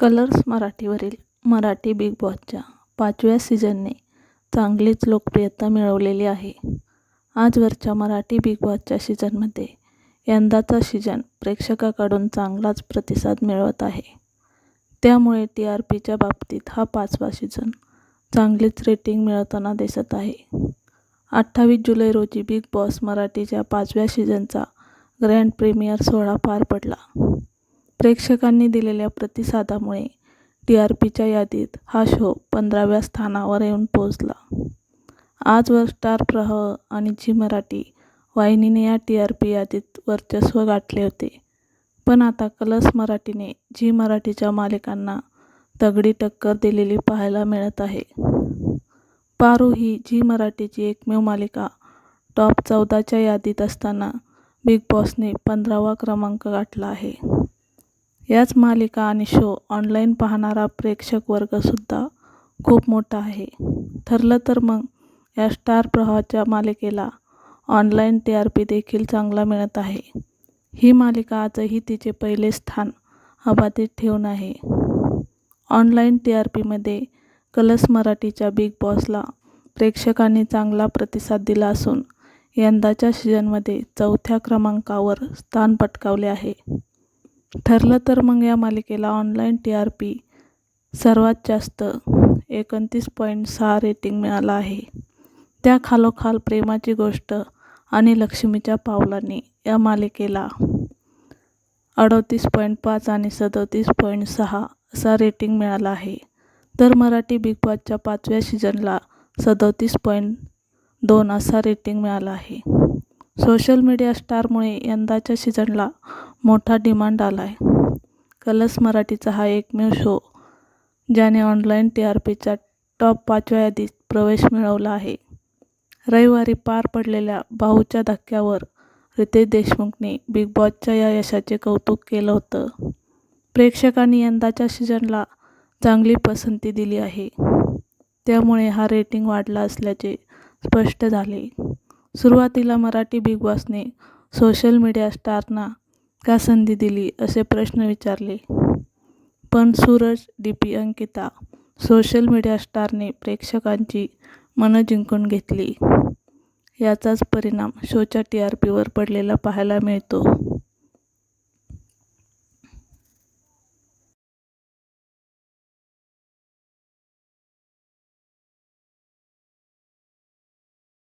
Colours मराठीवरील Marathi Bigg बॉसच्या पाचव्या सीझनने चांगलीच लोकप्रियता मिळवलेली आहे. आजवरच्या मराठी बिग बॉसच्या सीझनमध्ये यंदाचा सीझन प्रेक्षकाकडून चांगलाच प्रतिसाद मिळवत आहे. त्यामुळे टी आर पीच्या बाबतीत हा पाचवा सीझन चांगलीच रेटिंग मिळवताना दिसत आहे. अठ्ठावीस जुलै रोजी बिग बॉस मराठीच्या पाचव्या सीझनचा ग्रँड प्रीमियर सोहळा पार पडला. प्रेक्षकांनी दिलेल्या प्रतिसादामुळे टी आर पीच्या यादीत हा शो पंधराव्या स्थानावर येऊन पोहोचला. आजवर स्टार प्रवाह आणि झी मराठी वाहिनीने या टी आर पी यादीत वर्चस्व गाठले होते. पण आता कलर्स मराठीने झी मराठीच्या मालिकांना दगडी टक्कर दिलेली पाहायला मिळत आहे. पारू ही झी मराठीची एकमेव मालिका टॉप चौदाच्या यादीत असताना बिग बॉसने पंधरावा क्रमांक गाठला आहे. याच मालिका आणि शो ऑनलाईन पाहणारा प्रेक्षक वर्गसुद्धा खूप मोठा आहे. ठरलं तर मग या स्टार प्रवाहाच्या मालिकेला ऑनलाईन टी आर पी देखील चांगला मिळत आहे. ही मालिका आजही तिचे पहिले स्थान अबाधित ठेवून आहे. ऑनलाईन टी आर पीमध्ये कलर्स मराठीच्या बिग बॉसला प्रेक्षकांनी चांगला प्रतिसाद दिला असून यंदाच्या सीझनमध्ये चौथ्या क्रमांकावर स्थान पटकावले आहे. ठरलं तर मग या मालिकेला ऑनलाईन टी आर पी सर्वात जास्त एकोणतीस पॉईंट सहा रेटिंग मिळालं आहे. त्या खालोखाल प्रेमाची गोष्ट आणि लक्ष्मीच्या पावलांनी या मालिकेला अडतीस पॉईंट पाच आणि सदतीस पॉईंट सहा असा रेटिंग मिळाला आहे. तर मराठी बिग बॉसच्या पाचव्या सीझनला सदतीस पॉईंट दोन असा रेटिंग मिळाला आहे. सोशल मीडिया स्टारमुळे यंदाच्या सीझनला मोठा डिमांड आला आहे कलर्स मराठीचा हा एकमेव शो ज्याने ऑनलाईन टी आर पीच्या टॉप पाचव्या यादीत प्रवेश मिळवला आहे. रविवारी पार पडलेल्या भाऊच्या धक्क्यावर रितेश देशमुखने बिग बॉसच्या या यशाचे कौतुक केलं होतं. प्रेक्षकांनी यंदाच्या सीझनला चांगली पसंती दिली आहे. त्यामुळे हा रेटिंग वाढला असल्याचे स्पष्ट झाले. सुरुवातीला मराठी बिग बॉसने सोशल मीडिया स्टारना का संधी दिली असे प्रश्न विचारले. पण Suraj D P Ankita social media स्टारने प्रेक्षकांची मनं जिंकून घेतली. याचाच परिणाम शोच्या टी आर पीवर पडलेला पाहायला मिळतो.